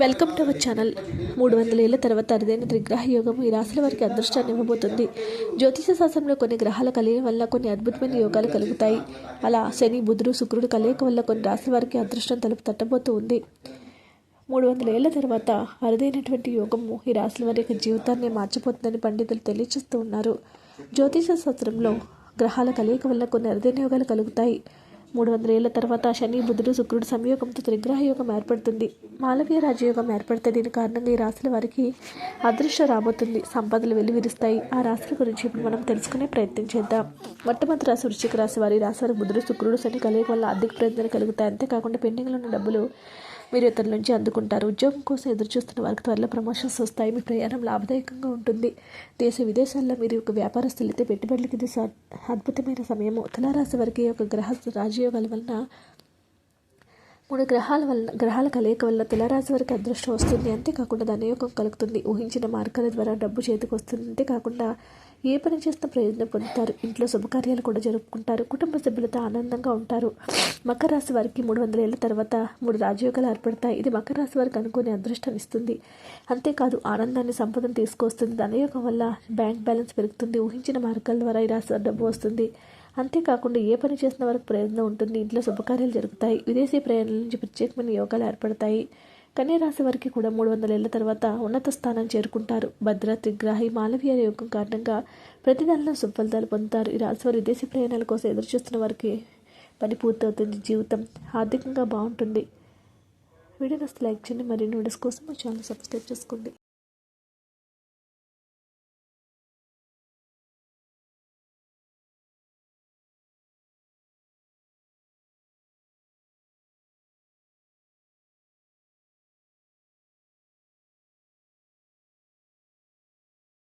Welcome to our channel మూడు వందల ఏళ్ళ తర్వాత అరుదైన త్రిగ్రహ యోగం ఈ రాశుల వారికి అదృష్టాన్ని ఇవ్వబోతుంది. జ్యోతిష శాస్త్రంలో కొన్ని గ్రహాల కలయిక వల్ల కొన్ని అద్భుతమైన యోగాలు కలుగుతాయి. అలా శని బుధుడు శుక్రుడు కలయిక వల్ల కొన్ని రాశుల వారికి అదృష్టం తలుపు తట్టబోతూ ఉంది. మూడు వందల ఏళ్ళ తర్వాత అరుదైనటువంటి యోగము ఈ రాశుల వారి యొక్క జీవితాన్ని మార్చిపోతుందని పండితులు తెలియజేస్తూ ఉన్నారు. జ్యోతిష శాస్త్రంలో గ్రహాల కలయిక వల్ల కొన్ని అరుదైన యోగాలు కలుగుతాయి. మూడు వందల ఏళ్ళ తర్వాత శని బుధుడు శుక్రుడు సంయోగంతో త్రిగ్రహ యోగం ఏర్పడుతుంది. మాలవీయ రాజయోగం ఏర్పడితే దీని కారణంగా ఈ రాశుల వారికి అదృష్టం రాబోతుంది. సంపదలు వెలువిరుస్తాయి. ఆ రాశుల గురించి ఇప్పుడు మనం తెలుసుకునే ప్రయత్నం చేద్దాం. మొట్టమొదటి రాశి వృశ్చిక రాశి వారి రాశి వారి బుధుడు శుక్రుడు శని కలియక వల్ల ఆర్థిక ప్రయత్నాలు కలుగుతాయి. అంతేకాకుండా పెండింగ్లో ఉన్న డబ్బులు మీరు ఇతరుల నుంచి అందుకుంటారు. ఉద్యోగం కోసం ఎదురు చూస్తున్న వారికి త్వరలో ప్రమోషన్స్ వస్తాయి. మీ ప్రయాణం లాభదాయకంగా ఉంటుంది. దేశ విదేశాల్లో మీరు ఒక వ్యాపారస్తులు అయితే పెట్టుబడులకి ఇది అద్భుతమైన సమయము. తులారాశి వారికి ఒక గ్రహ రాజయోగాల వలన మూడు గ్రహాల వల్ల గ్రహాల కలయిక వల్ల తులారాశి వారికి అదృష్టం వస్తుంది. అంతేకాకుండా ధనయోగం కలుగుతుంది. ఊహించిన మార్గాల ద్వారా డబ్బు చేతికి వస్తుంది. అంతేకాకుండా ఏ పని చేస్తే ప్రయోజనం పొందుతారు. ఇంట్లో శుభకార్యాలు కూడా జరుపుకుంటారు. కుటుంబ సభ్యులతో ఆనందంగా ఉంటారు. మకర రాశి వారికి మూడు వందల ఏళ్ళ తర్వాత మూడు రాజయోగాలు ఏర్పడతాయి. ఇది మకర రాశి వారికి అనుకునే అదృష్టం ఇస్తుంది. అంతేకాదు ఆనందాన్ని సంపదను తీసుకొస్తుంది. ధనయోగం వల్ల బ్యాంక్ బ్యాలెన్స్ పెరుగుతుంది. ఊహించిన మార్గాల ద్వారా ఈ రాశి డబ్బు వస్తుంది. అంతేకాకుండా ఏ పని చేసిన వరకు ప్రయోజనం ఉంటుంది. ఇంట్లో శుభకార్యాలు జరుగుతాయి. విదేశీ ప్రయాణాల నుంచి ప్రత్యేకమైన యోగాలు ఏర్పడతాయి. కన్యరాశి వారికి కూడా మూడు వందల ఏళ్ళ తర్వాత ఉన్నత స్థానం చేరుకుంటారు. భద్ర త్రిగ్రాహి మాలవీయ యోగం కారణంగా ప్రతి నెలలో సుఫలితాలు పొందుతారు. ఈ రాశి వారు విదేశీ ప్రయాణాల కోసం ఎదురు చూస్తున్న వారికి పని పూర్తవుతుంది. జీవితం ఆర్థికంగా బాగుంటుంది. వీడియో నస్తే లైక్ చేయండి. మరిన్ని వీడియోస్ కోసం మా ఛానల్ సబ్స్క్రైబ్ చేసుకోండి.